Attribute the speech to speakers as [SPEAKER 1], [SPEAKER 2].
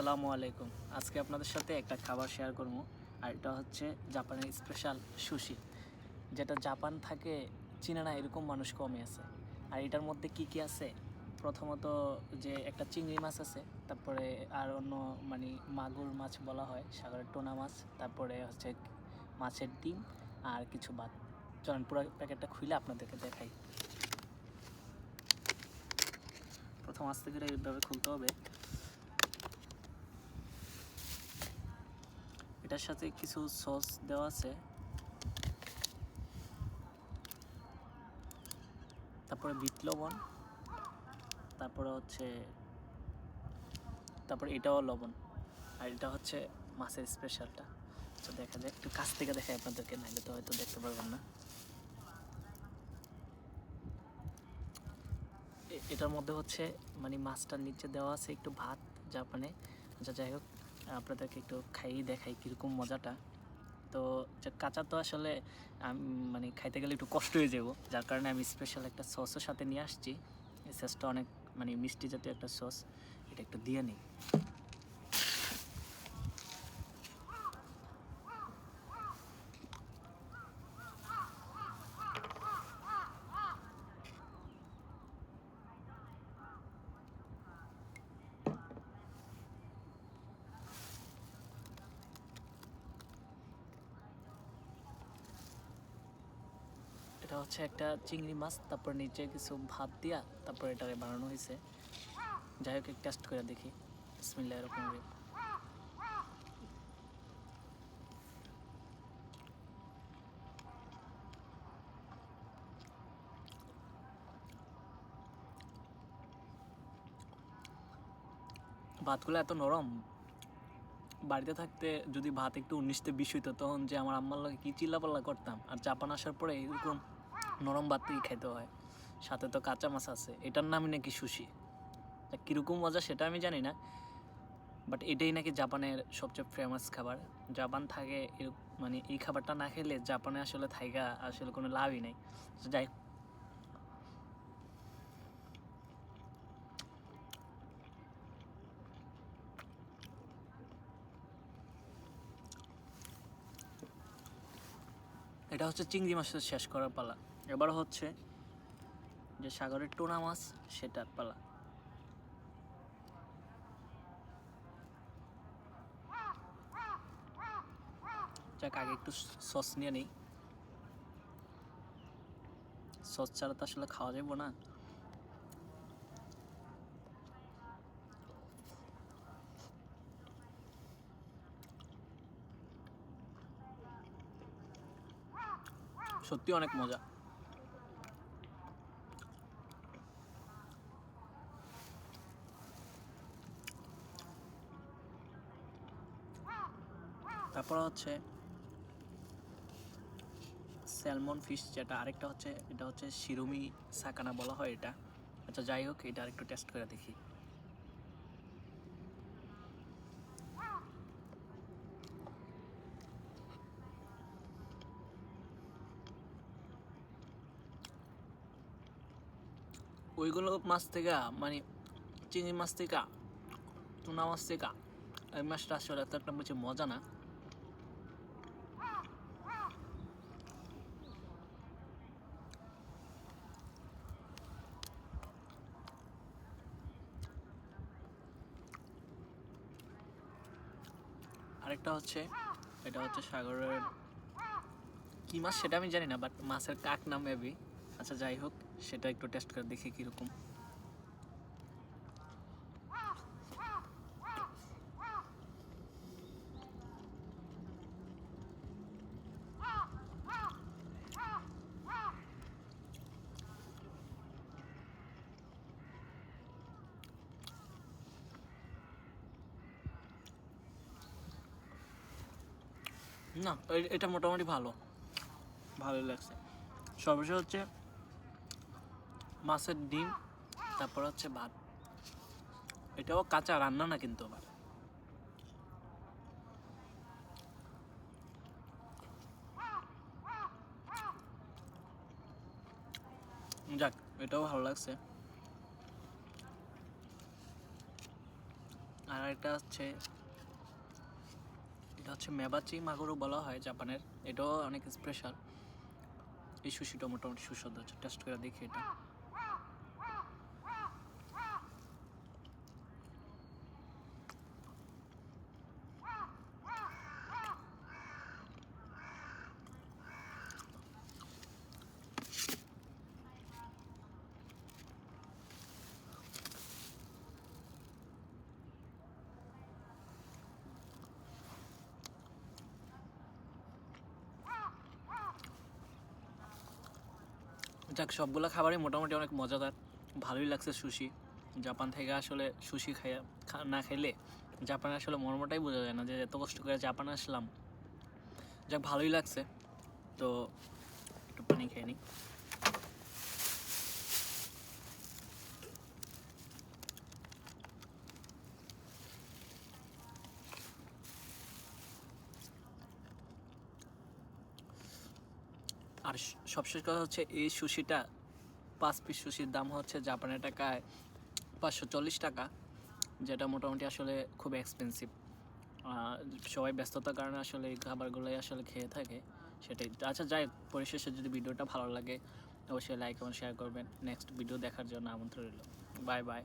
[SPEAKER 1] আসসালামু আলাইকুম। আজকে আপনাদের সাথে একটা খাবার শেয়ার করব, আর এটা হচ্ছে জাপানের স্পেশাল সুশি যেটা জাপান থাকে, চিনে না, এরকম মানুষ কমই আছে। আর এটার মধ্যে কি কি আছে? প্রথমত যে একটা চিংড়ি মাছ আছে, তারপরে আর অন্য মানে মাগুর মাছ বলা হয়, সাগরের টোনা মাছ, তারপরে হচ্ছে মাছের ডিম, আর কিছু ভাত। চলেন, পুরো প্যাকেটটা খুলে আপনাদেরকে দেখাই। প্রথম আস্তে করে এইভাবে খুলতে হবে। এটার সাথে কিছু সস দেওয়া আছে। তারপরে বিট লবণ, তারপরে হচ্ছে, তারপরে এটাও লবণ, আর এটা হচ্ছে মাছের স্পেশালটা তো দেখা যায় একটু কাছ থেকে দেখাই আপনাদেরকে নাইলে তো হয়তো দেখতে পারবেন না। এটার মধ্যে হচ্ছে মানে মাছটার নিচে দেওয়া আছে একটু ভাত, জাপানে। যা যাই হোক আপনাদেরকে একটু খাইয়ে দেখাই কীরকম মজাটা। তো কাঁচা তো আসলে মানে খাইতে গেলে একটু কষ্ট হয়ে যাব। যার কারণে আমি স্পেশাল একটা সসের সাথে নিয়ে আসছি। এই সসটা অনেক মানে মিষ্টি জাতীয় একটা সস এটা একটু দিয়ে নিই এটা হচ্ছে একটা চিংড়ি মাছ, তারপর নিচে কিছু ভাত দিয়া তারপর এটাকে বানানো হয়েছে যাই হোক টেস্ট করে দেখি। বিসমিল্লাহ এরকম ভাতগুলো এত নরম। বাড়িতে থাকতে যদি ভাত একটু উনিশতে বিশ হইতো, তখন যে আমার আম্মার লাগে কি চিল্লা চিল্লাপাল্লা করতাম। আর জাপান আসার পরে এরকম নরম ভাতই খাইতে হয়। সাথে তো কাঁচা মাছ আছে। এটার নামই নাকি সুশি। কীরকম মজা সেটা আমি জানি না। বাট এটাই নাকি জাপানের সবচেয়ে ফেমাস খাবার। জাপান থাকে মানে এই খাবারটা না খেলে জাপানে আসলে থাইকা আসলে কোনো লাভই নেই। যাই এটা হচ্ছে চিংড়ি মাছের শেষ করার পালা। এবার হচ্ছে যে সাগরের টোনা মাছ, সেটার পালা। যাক, আগে একটু সস নিয়ে নিই। সস ছাড়া তো আসলে খাওয়া যাব না। সত্যি অনেক মজা। তারপর হচ্ছে স্যালমন ফিশ যেটা, আরেকটা হচ্ছে, এটা হচ্ছে শিরুমি সাকানা বলা হয় এটা। আচ্ছা যাই হোক, এটা আরেকটু টেস্ট করে দেখি। ওইগুলো মাছ থেকে মানে চিংড়ি মাছ থেকে, টুনা মাছ থেকে, এই মাছটা আসলে এত একটা বেশি মজা না। আরেকটা হচ্ছে, এটা হচ্ছে সাগরের কি মাছ সেটা আমি জানি না বাট মাছের কাক নাম মেবি আচ্ছা যাই হোক, সেটা একটু টেস্ট করে দেখি কীরকম। না এটা মোটামুটি ভালো। ভালো লাগছে। সর্বশেষ হচ্ছে মাছের ডিম, তারপর হচ্ছে ভাত। এটাও কাঁচা, রান্না না কিন্তু আবার। যাক, এটাও ভালো লাগছে। আর একটা হচ্ছে এটা হচ্ছে মেবাচি মাগুরো বলা হয় জাপানের। এটাও অনেক স্পেশাল এই সুশিটা মোটামুটি সুস্বাদু হচ্ছে টেস্ট করে দেখি এটা। যাক, সবগুলো খাবারই মোটামুটি অনেক মজাদার। ভালোই লাগছে সুশি। জাপান থেকে আসলে সুশি খাই না খেলে জাপানে আসলে মর্মটাই বোঝা যায় না যে এত কষ্ট করে জাপান আসলাম। যাক, ভালোই লাগছে। তো একটু পানি খেয়ে নিই আর সবশেষ কথা হচ্ছে এই সুশিটা, পাঁচ পিস সুশির দাম হচ্ছে জাপানের টাকায় পাঁচশো চল্লিশ টাকা, যেটা মোটামুটি আসলে খুব এক্সপেন্সিভ সবাই ব্যস্ততার কারণে আসলে এই খাবারগুলোই আসলে খেয়ে থাকে, সেটাই। আচ্ছা যাই পরিশেষে যদি ভিডিওটা ভালো লাগে, অবশ্যই লাইক এবং শেয়ার করবেন। নেক্সট ভিডিও দেখার জন্য আমন্ত্রণ রইল। Bye bye